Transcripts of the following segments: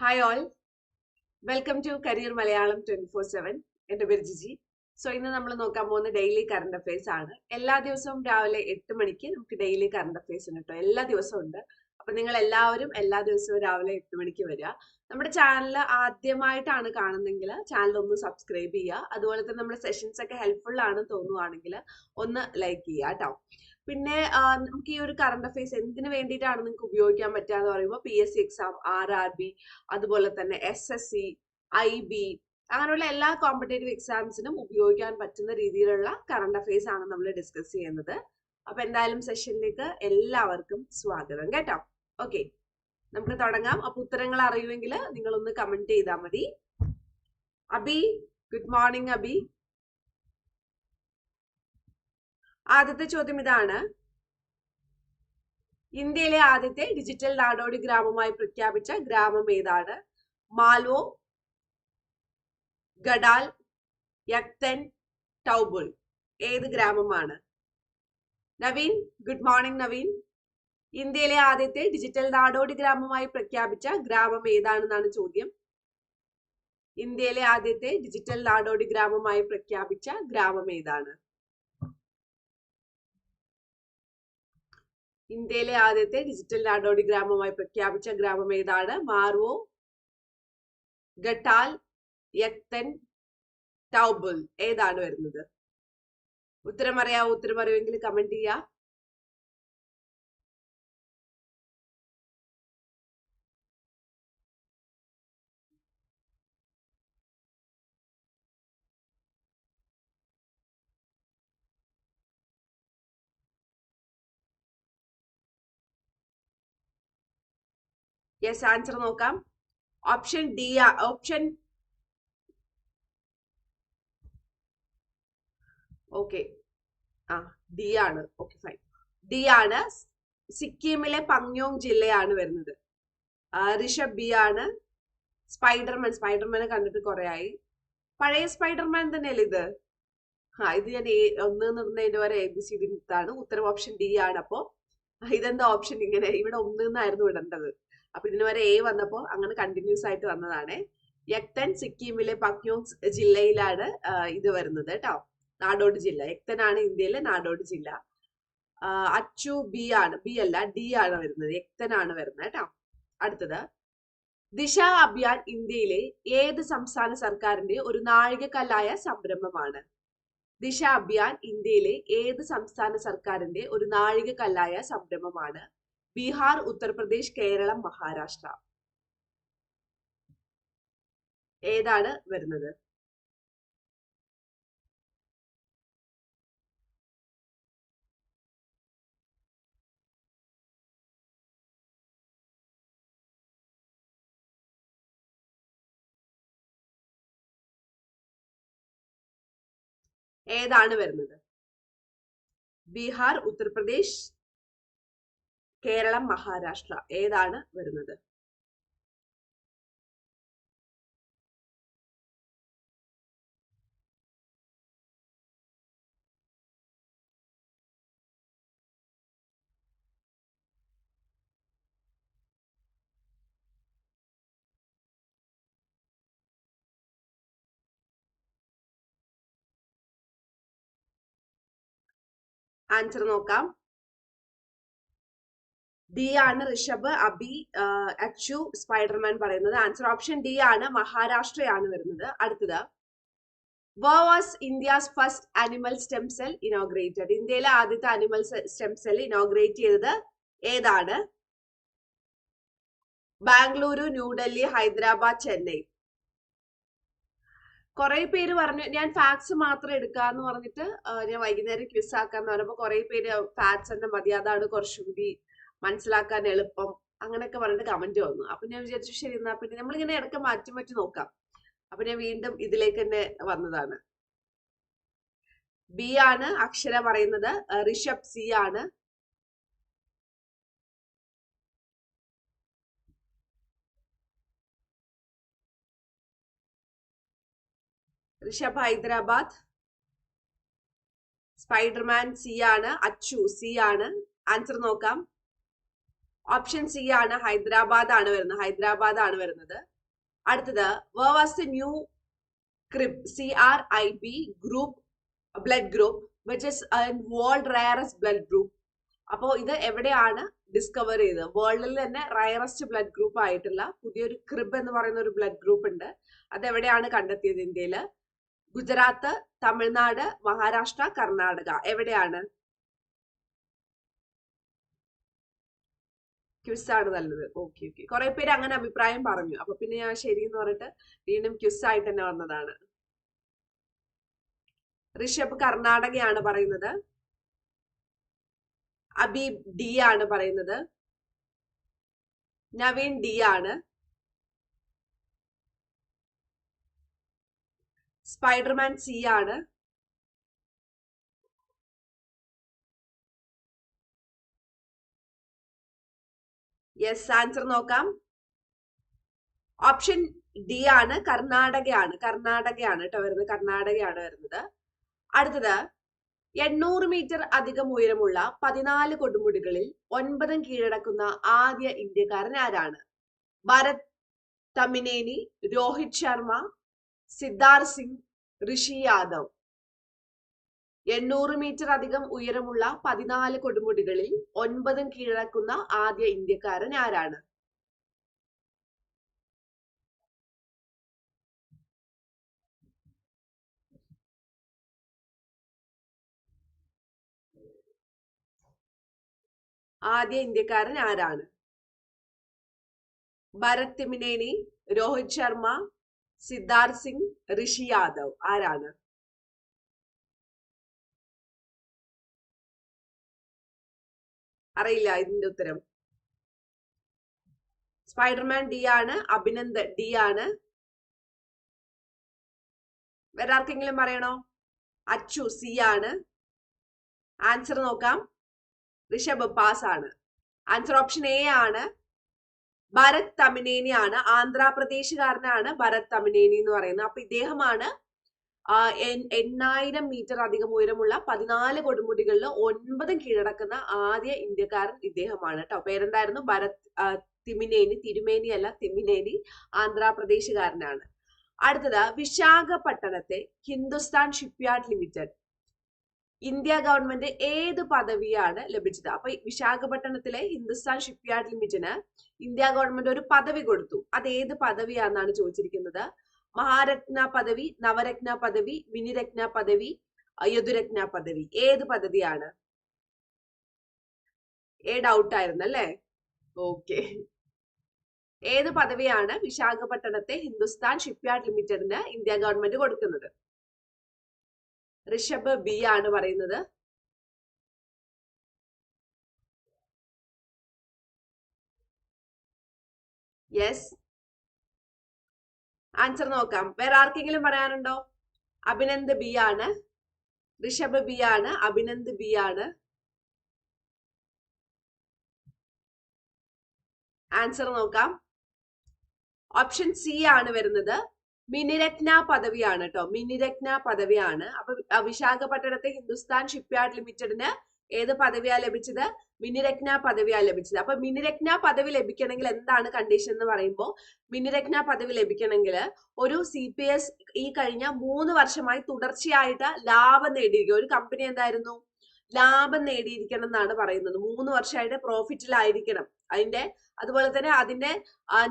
Hi all welcome to career Malayalam twenty four seven എന്റെ പേര് Jiji. So ഇന്ന് നമ്മൾ നോക്കാൻ പോകുന്ന ഡെയിലി കറണ്ട് അഫയേഴ്സ് ആണ്. എല്ലാ ദിവസവും രാവിലെ എട്ട് മണിക്ക് നമുക്ക് ഡെയിലി കറണ്ട് അഫയേഴ്സ് ഉണ്ട് കേട്ടോ എല്ലാ ദിവസവും ഉണ്ട്. അപ്പൊ നിങ്ങൾ എല്ലാവരും എല്ലാ ദിവസവും രാവിലെ എട്ട് മണിക്ക് വരിക. നമ്മുടെ ചാനൽ ആദ്യമായിട്ടാണ് കാണുന്നെങ്കിൽ ചാനൽ ഒന്ന് സബ്സ്ക്രൈബ് ചെയ്യുക. അതുപോലെ തന്നെ നമ്മുടെ സെഷൻസ് ഒക്കെ ഹെൽപ്ഫുൾ ആണെന്ന് തോന്നുവാണെങ്കിൽ ഒന്ന് ലൈക്ക് ചെയ്യുക കേട്ടോ പിന്നെ നമുക്ക് ഈ ഒരു കറണ്ട് അഫയേഴ്സ് എന്തിനു വേണ്ടിയിട്ടാണ് നിങ്ങൾക്ക് ഉപയോഗിക്കാൻ പറ്റുക എന്ന് പറയുമ്പോൾ P S C exam R R B അതുപോലെ തന്നെ S S C I B അങ്ങനെയുള്ള എല്ലാ കോമ്പറ്റേറ്റീവ് എക്സാംസിനും ഉപയോഗിക്കാൻ പറ്റുന്ന രീതിയിലുള്ള കറണ്ട് അഫയേഴ്സ് ആണ് നമ്മൾ ഡിസ്കസ് ചെയ്യുന്നത്. അപ്പൊ എന്തായാലും സെഷനിലേക്ക് എല്ലാവർക്കും സ്വാഗതം കേട്ടോ. ഓക്കെ നമുക്ക് തുടങ്ങാം. അപ്പൊ ഉത്തരങ്ങൾ അറിയുമെങ്കിൽ നിങ്ങളൊന്ന് കമന്റ് ചെയ്താൽ മതി. Abi good morning Abi. ആദ്യത്തെ ചോദ്യം ഇതാണ്. ഇന്ത്യയിലെ ആദ്യത്തെ ഡിജിറ്റൽ നാടോടി ഗ്രാമമായി പ്രഖ്യാപിച്ച ഗ്രാമം ഏതാണ്? മാലോ ഗഡാൽ യക്തൻ ടൗബുൾ ഏത് ഗ്രാമമാണ്? Naveen good morning Naveen. ഇന്ത്യയിലെ ആദ്യത്തെ ഡിജിറ്റൽ നാടോടി ഗ്രാമമായി പ്രഖ്യാപിച്ച ഗ്രാമം ഏതാണെന്നാണ് ചോദ്യം. ഇന്ത്യയിലെ ആദ്യത്തെ ഡിജിറ്റൽ നാടോടി ഗ്രാമമായി പ്രഖ്യാപിച്ച ഗ്രാമം ഏതാണ്? ഇന്ത്യയിലെ ആദ്യത്തെ ഡിജിറ്റൽ നാടോടി ഗ്രാമമായി പ്രഖ്യാപിച്ച ഗ്രാമം ഏതാണ്? മാർവോ ഗട്ടാൽ യക്തൻ ടൗബുൽ. ഏതാണ് വരുന്നത്? ഉത്തരം അറിയാവോ? ഉത്തരം അറിയുമെങ്കിൽ കമന്റ് ചെയ്യാ. യെസ് ആൻസർ നോക്കാം. ഓപ്ഷൻ ഡി ഓപ്ഷൻ ഓക്കെ ആ ഡി ആണ്. ഓക്കെ ഫൈൻ ഡി ആണ് സിക്കിമിലെ പങ്യോങ് ജില്ലയാണ് വരുന്നത്. ഋഷഭ് ബി ആണ് സ്പൈഡർമാൻ. സ്പൈഡർമാനെ കണ്ടിട്ട് കുറെ ആയി. പഴയ സ്പൈഡർമാൻ തന്നെയല്ലേ ഇത്? ആ ഇത് ഞാൻ എ ഒന്ന് നിർണയിന്റെ വരെ എ ബി സി ഡി ആണ് ഉത്തരം ഓപ്ഷൻ ഡി ആണ്. അപ്പോ ഇതെന്താ ഓപ്ഷൻ ഇങ്ങനെ ഇവിടെ ഒന്ന് എന്നായിരുന്നു ഇടേണ്ടത് അപ്പൊ ഇതിന് വരെ എ വന്നപ്പോ അങ്ങനെ കണ്ടിന്യൂസ് ആയിട്ട് വന്നതാണ്. യക്തൻ സിക്കിമിലെ പക്യോങ് ജില്ലയിലാണ് ഇത് വരുന്നത് കേട്ടോ നാടോടി ജില്ല. യക്തനാണ് ഇന്ത്യയിലെ നാടോടി ജില്ല. അച്ചു ബി ആണ്. ബി അല്ല ഡി ആണ് വരുന്നത്. യക്തനാണ് വരുന്നത് കേട്ടോ അടുത്തത്. ദിശ അഭിയാൻ ഇന്ത്യയിലെ ഏത് സംസ്ഥാന സർക്കാരിന്റെ ഒരു നാഴികക്കല്ലായ സംരംഭമാണ്? ദിശ അഭിയാൻ ഇന്ത്യയിലെ ഏത് സംസ്ഥാന സർക്കാരിന്റെ ഒരു നാഴികക്കല്ലായ സംരംഭമാണ്? ബീഹാർ ഉത്തർപ്രദേശ് കേരളം മഹാരാഷ്ട്ര. ഏതാണ് വരുന്നത്? ഏതാണ് വരുന്നത്? ബീഹാർ ഉത്തർപ്രദേശ് കേരളം മഹാരാഷ്ട്ര ഏതാണ് വരുന്നത്? ആൻസർ നോക്കാം. ഡി ആണ് ഋഷഭ് അബി അച്ചു സ്പൈഡർമാൻ പറയുന്നത്. ആൻസർ ഓപ്ഷൻ ഡി ആണ്. മഹാരാഷ്ട്രയാണ് വരുന്നത്. അടുത്തത്. Was India's first animal stem cell inaugurated? ഇന്ത്യയിലെ ആദ്യത്തെ അനിമൽ സ്റ്റെം സെൽ ഇനോഗ്രേറ്റ് ചെയ്തത് ഏതാണ്? ബാംഗ്ലൂരു ന്യൂഡൽഹി ഹൈദരാബാദ് ചെന്നൈ. കുറെ പേര് പറഞ്ഞു ഞാൻ ഫാക്സ് മാത്രം എടുക്കാന്ന് പറഞ്ഞിട്ട് ഞാൻ വൈകുന്നേരം ക്വിസ് ആക്കാന്ന് പറഞ്ഞപ്പോ കുറെ പേര് ഫാക്സ് തന്നെ മതി. അതാണ് കുറച്ചുകൂടി മനസ്സിലാക്കാൻ എളുപ്പം അങ്ങനെയൊക്കെ പറഞ്ഞിട്ട് കമന്റ് വന്നു. അപ്പൊ ഞാൻ വിചാരിച്ചു ശരി എന്നാ പിന്നെ നമ്മളിങ്ങനെ ഇടയ്ക്ക് മാറ്റി മാറ്റി നോക്കാം. അപ്പൊ ഞാൻ വീണ്ടും ഇതിലേക്ക് തന്നെ വന്നതാണ്. ബി ആണ് അക്ഷര പറയുന്നത്. ഋഷഭ് സി ആണ്. ഋഷഭ് ഹൈദരാബാദ്. സ്പൈഡർമാൻ സി ആണ്. അച്ചു സി ആണ്. ആൻസർ നോക്കാം. ഓപ്ഷൻ സി ആണ് ഹൈദരാബാദ് ആണ് വരുന്നത്. ഹൈദരാബാദ് ആണ് വരുന്നത്. അടുത്തത് was the new crib C R I B group blood group which is world rarest blood group അപ്പോൾ ഇത് എവിടെയാണ് ഡിസ്കവർ ചെയ്തത്? വേൾഡിൽ തന്നെ റയറസ്റ്റ് ബ്ലഡ് ഗ്രൂപ്പ് ആയിട്ടുള്ള പുതിയൊരു ക്രിബ് എന്ന് പറയുന്ന ഒരു ബ്ലഡ് ഗ്രൂപ്പ് ഉണ്ട്. അത് എവിടെയാണ് കണ്ടെത്തിയത് ഇന്ത്യയിൽ ഗുജറാത്ത് തമിഴ്നാട് മഹാരാഷ്ട്ര കർണാടക. എവിടെയാണ്? ക്വിസ് ആണ് നല്ലത്. ഓക്കെ ഓക്കെ കുറെ പേര് അങ്ങനെ അഭിപ്രായം പറഞ്ഞു. അപ്പൊ പിന്നെ ഞാൻ ശരി എന്ന് പറഞ്ഞിട്ട് വീണ്ടും ക്വിസ് ആയിട്ട് തന്നെ വന്നതാണ്. ഋഷഭ് കർണാടകയാണ് പറയുന്നത്. അബീബ് ഡി ആണ് പറയുന്നത്. നവീൻ ഡി ആണ്. സ്പൈഡർമാൻ സി ആണ്. യെസ് ആൻസർ നോക്കാം. ഓപ്ഷൻ ഡി ആണ് കർണാടകയാണ്. കർണാടകയാണ് കേട്ടോ വരുന്നത്. കർണാടകയാണ് വരുന്നത്. അടുത്തത് എണ്ണൂറ് മീറ്റർ അധികം ഉയരമുള്ള പതിനാല് കൊടുമുടികളിൽ ഒൻപതും കീഴടക്കുന്ന ആദ്യ ഇന്ത്യക്കാരൻ ആരാണ്? ഭരത് തമിനേനി രോഹിത് ശർമ്മ സിദ്ധാർത്ഥ് സിംഗ് ഋഷി യാദവ്. എണ്ണൂറ് മീറ്റർ അധികം ഉയരമുള്ള പതിനാല് കൊടുമുടികളിൽ ഒൻപതും കീഴടക്കുന്ന ആദ്യ ഇന്ത്യക്കാരൻ ആരാണ്? ആദ്യ ഇന്ത്യക്കാരൻ ആരാണ്? ഭരത് തിമിനേനി രോഹിത് ശർമ്മ സിദ്ധാർത്ഥ് സിംഗ് ഋഷി യാദവ് ആരാണ്? അറിയില്ല ഇതിന്റെ ഉത്തരം. സ്പൈഡർമാൻ ഡി ആണ് അഭിനന്ദ് ഡി ആണ്. വേറെ ആർക്കെങ്കിലും പറയണോ? അച്ചു സി ആണ്. ആൻസർ നോക്കാം. ഋഷഭ് പാസ് ആണ്. ആൻസർ ഓപ്ഷൻ എ ആണ്. ഭരത് തമിനേനി ആണ്. ആന്ധ്രാപ്രദേശുകാരനാണ് ഭരത് തമിനേനി എന്ന് പറയുന്നത്. അപ്പൊ ഇദ്ദേഹമാണ് എണ്ണായിരം മീറ്റർ അധികം ഉയരമുള്ള പതിനാല് കൊടുമുടികളിൽ ഒൻപതും കീഴടക്കുന്ന ആദ്യ ഇന്ത്യക്കാരൻ ഇദ്ദേഹമാണ് കേട്ടോ പേരെന്തായിരുന്നു? ഭരത് തിമിനേനി തിരുമേനി അല്ല തിമിനേനി ആന്ധ്രാപ്രദേശുകാരനാണ്. അടുത്തത് വിശാഖപട്ടണത്തെ Hindustan shipyard limited. India government ഏത് പദവിയാണ് ലഭിച്ചത്? അപ്പൊ വിശാഖപട്ടണത്തിലെ ഹിന്ദുസ്ഥാൻ ഷിപ്പ്യാർഡ് ലിമിറ്റിന് ഇന്ത്യ ഗവൺമെന്റ് ഒരു പദവി കൊടുത്തു. അത് ഏത് പദവിയാണെന്നാണ് ചോദിച്ചിരിക്കുന്നത്? മഹാരത്ന പദവി നവരത്ന പദവി മിനിരത്ന പദവി യദുരത്ന പദവി. ഏത് പദവിയാണ് ഏ ഡൗട്ട് ആയിരുന്നു അല്ലേ? ഓക്കെ. ഏത് പദവിയാണ് വിശാഖപട്ടണത്തെ ഹിന്ദുസ്ഥാൻ ഷിപ്പ്യാർഡ് ലിമിറ്റഡിന് ഇന്ത്യ ഗവൺമെന്റ് കൊടുക്കുന്നത്? ഋഷഭ് ബി ആണ് പറയുന്നത്. യെസ്. ആൻസർ നോക്കാം. വേറെ ആർക്കെങ്കിലും പറയാനുണ്ടോ? അഭിനന്ദ് ബി ആണ്. ഋഷഭ് ബി ആണ്. അഭിനന്ദ് ബി ആണ്. ആൻസർ നോക്കാം. ഓപ്ഷൻ സി ആണ് വരുന്നത്. മിനിരത്ന പദവിയാണ് കേട്ടോ മിനിരത്ന പദവിയാണ്. അപ്പൊ വിശാഖപട്ടണത്തെ ഹിന്ദുസ്ഥാൻ ഷിപ്പ്യാർഡ് ലിമിറ്റഡിന് ഏത് പദവിയാ ലഭിച്ചത്? മിനിരത്ന പദവിയാ ലഭിച്ചത്. അപ്പൊ മിനിരത്ന പദവി ലഭിക്കണമെങ്കിൽ എന്താണ് കണ്ടീഷൻ എന്ന് പറയുമ്പോൾ മിനിരത്ന പദവി ലഭിക്കണമെങ്കിൽ ഒരു സി പി എസ് ഈ കഴിഞ്ഞ മൂന്ന് വർഷമായി തുടർച്ചയായിട്ട് ലാഭം നേടിയിരിക്കുക. ഒരു കമ്പനി എന്തായിരുന്നു? ലാഭം നേടിയിരിക്കണം എന്നാണ് പറയുന്നത്. മൂന്ന് വർഷമായിട്ട് പ്രോഫിറ്റിലായിരിക്കണം അതിന്റെ അതുപോലെ തന്നെ അതിന്റെ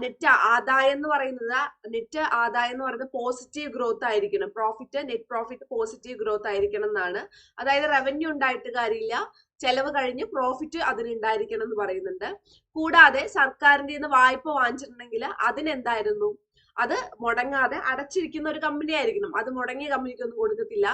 നെറ്റ് ആദായം എന്ന് പറയുന്നത് നെറ്റ് ആദായം എന്ന് പറയുന്നത് പോസിറ്റീവ് ഗ്രോത്ത് ആയിരിക്കണം. Profit net profit positive growth ആയിരിക്കണം എന്നാണ്. അതായത് റവന്യൂ ഉണ്ടായിട്ട് കാര്യമില്ല. ചെലവ് കഴിഞ്ഞ് പ്രോഫിറ്റ് അതിന് ഉണ്ടായിരിക്കണം എന്ന് പറയുന്നുണ്ട്. കൂടാതെ സർക്കാരിന്റെ നിന്ന് വായ്പ വാങ്ങിച്ചിട്ടുണ്ടെങ്കിൽ അതിനെന്തായിരുന്നു? അത് മുടങ്ങാതെ അടച്ചിരിക്കുന്ന ഒരു കമ്പനി ആയിരിക്കണം. അത് മുടങ്ങിയ കമ്പനിക്ക് ഒന്നും കൊടുക്കത്തില്ല.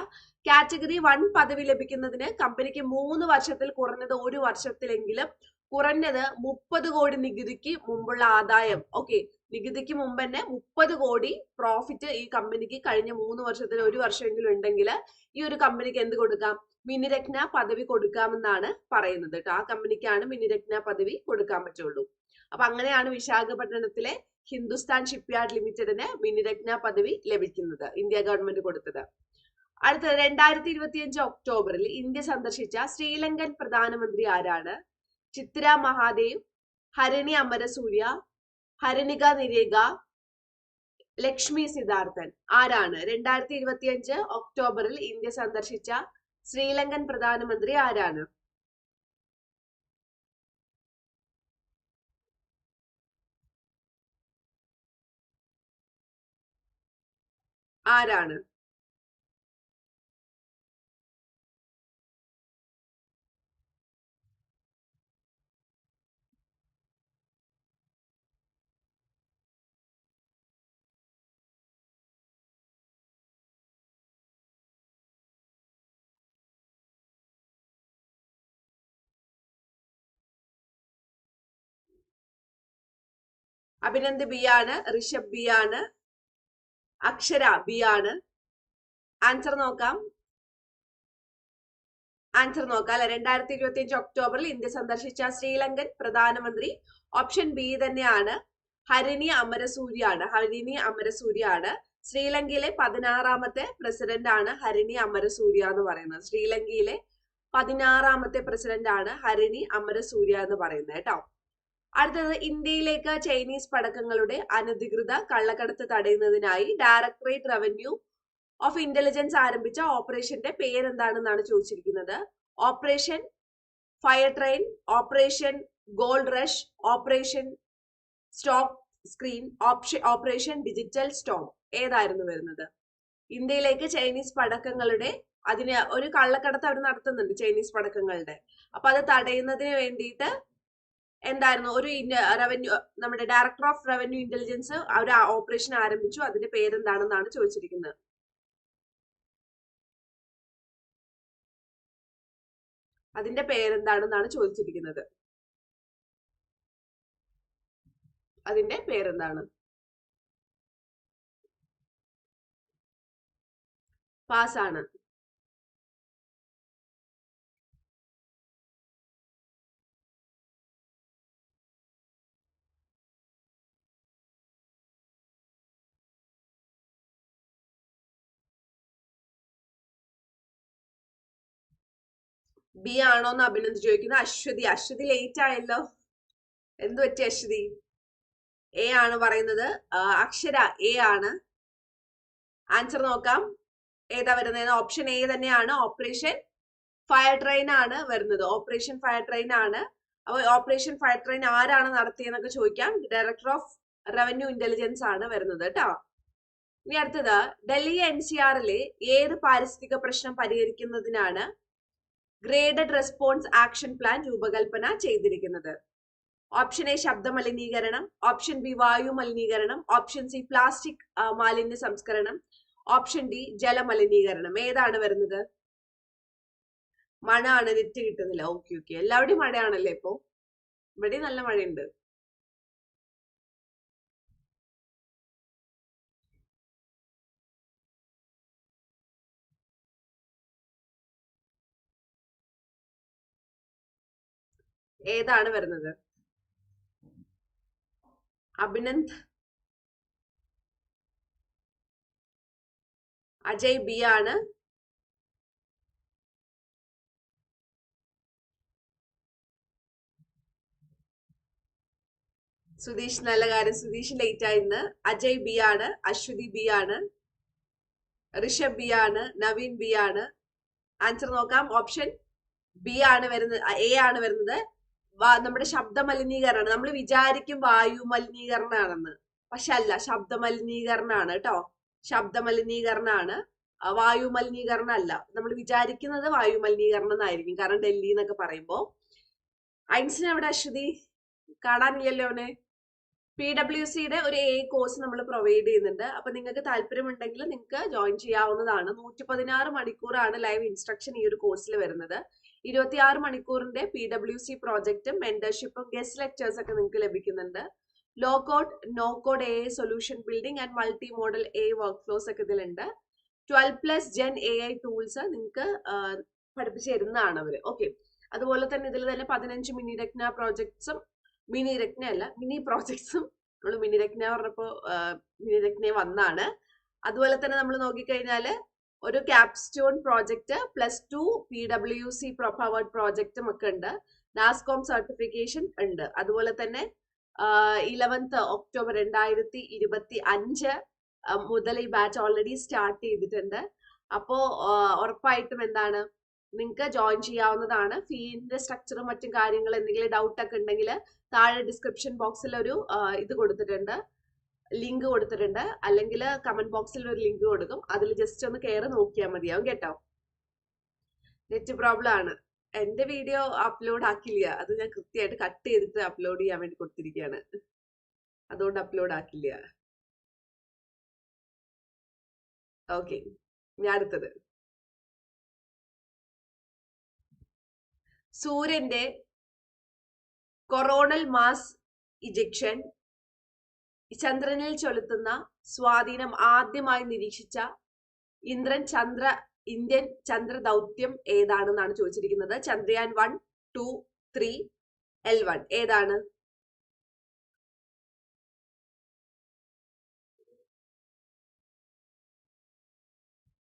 കാറ്റഗറി വൺ പദവി ലഭിക്കുന്നതിന് കമ്പനിക്ക് മൂന്ന് വർഷത്തിൽ കുറഞ്ഞത് ഒരു വർഷത്തിലെങ്കിലും കുറഞ്ഞത് മുപ്പത് കോടി നികുതിക്ക് മുമ്പുള്ള ആദായം. ഓക്കെ നികുതിക്ക് മുമ്പ് തന്നെ മുപ്പത് കോടി പ്രോഫിറ്റ് ഈ കമ്പനിക്ക് കഴിഞ്ഞ മൂന്ന് വർഷത്തിൽ ഒരു വർഷമെങ്കിലും ഉണ്ടെങ്കിൽ ഈ ഒരു കമ്പനിക്ക് എന്ത് കൊടുക്കാം? മിനിരത്ന പദവി കൊടുക്കാമെന്നാണ് പറയുന്നത് കേട്ടോ. ആ കമ്പനിക്കാണ് മിനിരത്ന പദവി കൊടുക്കാൻ പറ്റുള്ളൂ. അപ്പൊ അങ്ങനെയാണ് വിശാഖപട്ടണത്തിലെ ഹിന്ദുസ്ഥാൻ ഷിപ്പ്യാർഡ് ലിമിറ്റഡിന് മിനിരത്ന പദവി ലഭിക്കുന്നത്. ഇന്ത്യ ഗവൺമെന്റ് കൊടുത്തത്. അടുത്തത് രണ്ടായിരത്തി ഇരുപത്തിയഞ്ച് ഒക്ടോബറിൽ ഇന്ത്യ സന്ദർശിച്ച ശ്രീലങ്കൻ പ്രധാനമന്ത്രി ആരാണ്? ചിത്ര മഹാദേവ് ഹരിണി അമരസൂര്യ ഹരണിക നിരേഗ ലക്ഷ്മി സിദ്ധാർത്ഥൻ. ആരാണ്? രണ്ടായിരത്തി ഇരുപത്തി അഞ്ച് ഒക്ടോബറിൽ ഇന്ത്യ സന്ദർശിച്ച ശ്രീലങ്കൻ പ്രധാനമന്ത്രി ആരാണ്? ആരാണ്? അഭിനന്ദ് ബി ആണ് ഋഷഭ് ബി ആണ് അക്ഷര ബി ആണ് ആൻസർ നോക്കാം. ആൻസർ നോക്കാം അല്ലെ? രണ്ടായിരത്തി ഇരുപത്തി അഞ്ച് ഒക്ടോബറിൽ ഇന്ത്യ സന്ദർശിച്ച ശ്രീലങ്കൻ പ്രധാനമന്ത്രി ഓപ്ഷൻ ബി തന്നെയാണ്. ഹരിണി അമരസൂര്യ ആണ് ഹരിണി അമരസൂര്യ ആണ് ശ്രീലങ്കയിലെ പതിനാറാമത്തെ പ്രസിഡന്റ് ആണ് ഹരിണി അമരസൂര്യ എന്ന് പറയുന്നത്. ശ്രീലങ്കയിലെ പതിനാറാമത്തെ പ്രസിഡന്റ് ആണ് ഹരിണി അമരസൂര്യ എന്ന് പറയുന്നത് കേട്ടോ. അടുത്തത് ഇന്ത്യയിലേക്ക് ചൈനീസ് പടക്കങ്ങളുടെ അനധികൃത കള്ളക്കടത്ത് തടയുന്നതിനായി ഡയറക്ടറേറ്റ് റവന്യൂ ഓഫ് ഇന്റലിജൻസ് ആരംഭിച്ച ഓപ്പറേഷന്റെ പേരെന്താണെന്നാണ് ചോദിച്ചിരിക്കുന്നത്? Operation fire train operation gold rush operation stock screen operation digital storm ഏതായിരുന്നു വരുന്നത്? ഇന്ത്യയിലേക്ക് ചൈനീസ് പടക്കങ്ങളുടെ അതിന് ഒരു കള്ളക്കടത്ത് അവർ നടത്തുന്നുണ്ട് ചൈനീസ് പടക്കങ്ങളുടെ. അപ്പൊ അത് തടയുന്നതിന് വേണ്ടിയിട്ട് എന്തായിരുന്നു? ഒരു റവന്യൂ നമ്മുടെ ഡയറക്ടർ ഓഫ് റവന്യൂ ഇന്റലിജൻസ് ഒരു ഓപ്പറേഷൻ ആരംഭിച്ചു. അതിന്റെ പേരെന്താണെന്നാണ് ചോദിച്ചിരിക്കുന്നത്. അതിന്റെ പേരെന്താണെന്നാണ് ചോദിച്ചിരിക്കുന്നത്. അതിന്റെ പേരെന്താണ്? പാസ്സാണ് ബി ആണോ എന്ന് അഭിനന്ദ് ചോദിക്കുന്നു അശ്വതി. അശ്വതി ലേറ്റ് ആയല്ലോ. എന്ത് പറ്റി അശ്വതി? എ ആണ് പറയുന്നത്. അക്ഷര എ ആണ്. ആൻസർ നോക്കാം. ഏതാ വരുന്നത് ഓപ്ഷൻ എ തന്നെയാണ്. ഓപ്പറേഷൻ ഫയർ ട്രെയിൻ ആണ് വരുന്നത്. ഓപ്പറേഷൻ ഫയർ ട്രെയിൻ ആണ്. അപ്പോൾ ഓപ്പറേഷൻ ഫയർ ട്രെയിൻ ആരാണ് നടത്തിയെന്നൊക്കെ ചോദിക്കാം. ഡയറക്ടർ ഓഫ് റവന്യൂ ഇന്റലിജൻസ് ആണ് വരുന്നത് കേട്ടോ. ഇനി അടുത്തത്. ഡൽഹി എൻ സി ആറിലെ ഏത് പാരിസ്ഥിതിക പ്രശ്നം പരിഹരിക്കുന്നതിനാണ് ഗ്രേഡഡ് റെസ്പോൺസ് ആക്ഷൻ പ്ലാൻ രൂപകൽപ്പന ചെയ്തിരിക്കുന്നത്. ഓപ്ഷൻ എ ശബ്ദ മലിനീകരണം ഓപ്ഷൻ ബി വായു മലിനീകരണം ഓപ്ഷൻ സി പ്ലാസ്റ്റിക് മാലിന്യ സംസ്കരണം. ഓപ്ഷൻ ഡി ജലമലിനീകരണം. ഏതാണ് വരുന്നത്? മഴ ആണ് നെറ്റ് കിട്ടുന്നില്ല. ഓക്കെ ഓക്കെ എല്ലാവിടെയും മഴയാണല്ലേ ഇപ്പോ? ഇവിടെ നല്ല മഴയുണ്ട്. ഏതാണ് വരുന്നത്? അഭിനന്ദ് അജയ് ബി ആണ്. സുധീഷ് നല്ല കാര്യം. സുധീഷ് ലേറ്റ് ആയിന്ന് അജയ് ബി ആണ്. അശ്വതി ബി ആണ്. ഋഷഭ് ബി ആണ്. നവീൻ ബി ആണ്. ആൻസർ നോക്കാം. ഓപ്ഷൻ ബി ആണ് വരുന്നത്. എ ആണ് വരുന്നത്. നമ്മുടെ ശബ്ദ മലിനീകരണം നമ്മൾ വിചാരിക്കും വായു മലിനീകരണമാണെന്ന് പക്ഷെ അല്ല ശബ്ദ മലിനീകരണമാണ് കേട്ടോ. ശബ്ദ മലിനീകരണമാണ് വായു മലിനീകരണം അല്ല. നമ്മൾ വിചാരിക്കുന്നത് വായു മലിനീകരണം എന്നായിരിക്കും. കാരണം ഡൽഹി എന്നൊക്കെ പറയുമ്പോ. ഐൻസിന് എവിടെ അശ്വതി കാണാനില്ലല്ലോ അവനെ. പി ഡബ്ല്യു സിയുടെ ഒരു എ കോഴ്സ് നമ്മൾ പ്രൊവൈഡ് ചെയ്യുന്നുണ്ട്. അപ്പൊ നിങ്ങൾക്ക് താല്പര്യമുണ്ടെങ്കിൽ നിങ്ങൾക്ക് ജോയിൻ ചെയ്യാവുന്നതാണ്. നൂറ്റി പതിനാറ് മണിക്കൂറാണ് ലൈവ് ഇൻസ്ട്രക്ഷൻ ഈ ഒരു കോഴ്സിൽ വരുന്നത്. ഇരുപത്തിയാറ് മണിക്കൂറിന്റെ പി ഡബ്ല്യു സി പ്രോജക്റ്റും മെന്റർഷിപ്പും ഗസ്റ്റ് ലെക്ചേഴ്സ് ഒക്കെ നിങ്ങൾക്ക് ലഭിക്കുന്നുണ്ട്. Low code no code a solution building and multimodal a workflows ഒക്കെ ഇതിലുണ്ട്. Twelve plus gen A I tools നിങ്ങൾക്ക് പഠിപ്പിച്ചു തരുന്നതാണ് അവർ ഓക്കെ. അതുപോലെ തന്നെ ഇതിൽ തന്നെ പതിനഞ്ച് മിനി രത്ന പ്രോജക്ട്സും മിനി രത്ന അല്ല മിനി പ്രോജക്ട്സും നമ്മൾ മിനി രത്ന പറഞ്ഞപ്പോൾ മിനി രത്ന വന്നാണ്. അതുപോലെ തന്നെ നമ്മൾ നോക്കിക്കഴിഞ്ഞാൽ ഒരു capstone project plus two P W C പ്രൊപ്പവേർഡ് പ്രോജക്റ്റും ഒക്കെ ഉണ്ട്. നാസ്കോം സർട്ടിഫിക്കേഷൻ ഉണ്ട്. അതുപോലെ തന്നെ ഇലവൻത്ത് ഒക്ടോബർ രണ്ടായിരത്തി ഇരുപത്തി അഞ്ച് മുതൽ ഈ ബാച്ച് ഓൾറെഡി സ്റ്റാർട്ട് ചെയ്തിട്ടുണ്ട്. അപ്പോ ഉറപ്പായിട്ടും എന്താണ് നിങ്ങൾക്ക് ജോയിൻ ചെയ്യാവുന്നതാണ്. ഫീന്റെ സ്ട്രക്ചറും മറ്റും കാര്യങ്ങൾ എന്തെങ്കിലും ഡൗട്ടൊക്കെ ഉണ്ടെങ്കിൽ താഴെ ഡിസ്ക്രിപ്ഷൻ ബോക്സിൽ ഒരു ഇത് കൊടുത്തിട്ടുണ്ട്. ലിങ്ക് കൊടുത്തിട്ടുണ്ട്. അല്ലെങ്കിൽ കമന്റ് ബോക്സിൽ ഒരു ലിങ്ക് കൊടുക്കും. അതിൽ ജസ്റ്റ് ഒന്ന് കയറി നോക്കിയാൽ മതിയാവും കേട്ടോ? നെറ്റ് പ്രോബ്ലം ആണ്. എന്റെ വീഡിയോ അപ്ലോഡ് ആക്കില്ല. അത് ഞാൻ കൃത്യമായിട്ട് കട്ട് ചെയ്തിട്ട് അപ്ലോഡ് ചെയ്യാൻ വേണ്ടി കൊടുത്തിരിക്കുകയാണ് അതുകൊണ്ട് അപ്ലോഡ് ആക്കില്ല. ഓക്കെ ഞാൻ അടുത്തത്. സൂര്യന്റെ കൊറോണൽ മാസ് ഇജക്ഷൻ ചന്ദ്രനിൽ ചെലുത്തുന്ന സ്വാധീനം ആദ്യമായി നിരീക്ഷിച്ച ഇന്ദ്രൻ ചന്ദ്ര ഇന്ത്യൻ ചന്ദ്ര ദൗത്യം ഏതാണെന്നാണ് ചോദിച്ചിരിക്കുന്നത്. Chandrayaan one two three L one ഏതാണ്?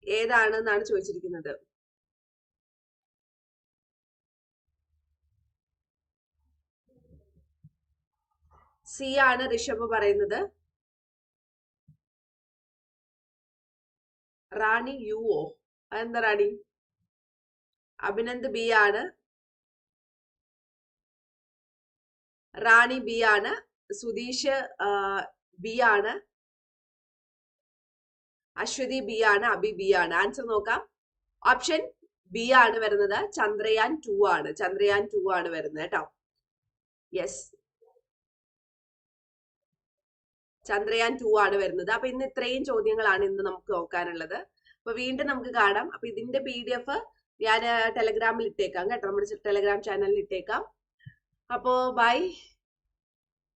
ഏതാണ് എന്നാണ് ചോദിച്ചിരിക്കുന്നത്. സി ആണ് ഋഷഭ് പറയുന്നത്. റാണി യു ഒ. അതെന്താ റാണി? അഭിനന്ദ് ബി ആണ്. റാണി ബി ആണ്. സുധീഷ് ബി ആണ്. അശ്വതി ബി ആണ്. അബി ബി ആണ്. ആൻസർ നോക്കാം. ഓപ്ഷൻ ബി ആണ് വരുന്നത്. ചന്ദ്രയാൻ ടു ആണ്. ചന്ദ്രയാൻ ടു ആണ് വരുന്നത് കേട്ടോ. യെസ്. ചന്ദ്രയാൻ ടു ആണ് വരുന്നത്. അപ്പൊ ഇന്ന് ഇത്രയും ചോദ്യങ്ങളാണ് ഇന്ന് നമുക്ക് നോക്കാനുള്ളത്. അപ്പൊ വീണ്ടും നമുക്ക് കാണാം. അപ്പൊ ഇതിന്റെ പി ഡി എഫ് ഞാൻ ടെലഗ്രാമിൽ ഇട്ടേക്കാം കേട്ടോ. നമ്മുടെ ടെലഗ്രാം ചാനലിൽ ഇട്ടേക്കാം. അപ്പോ ബൈ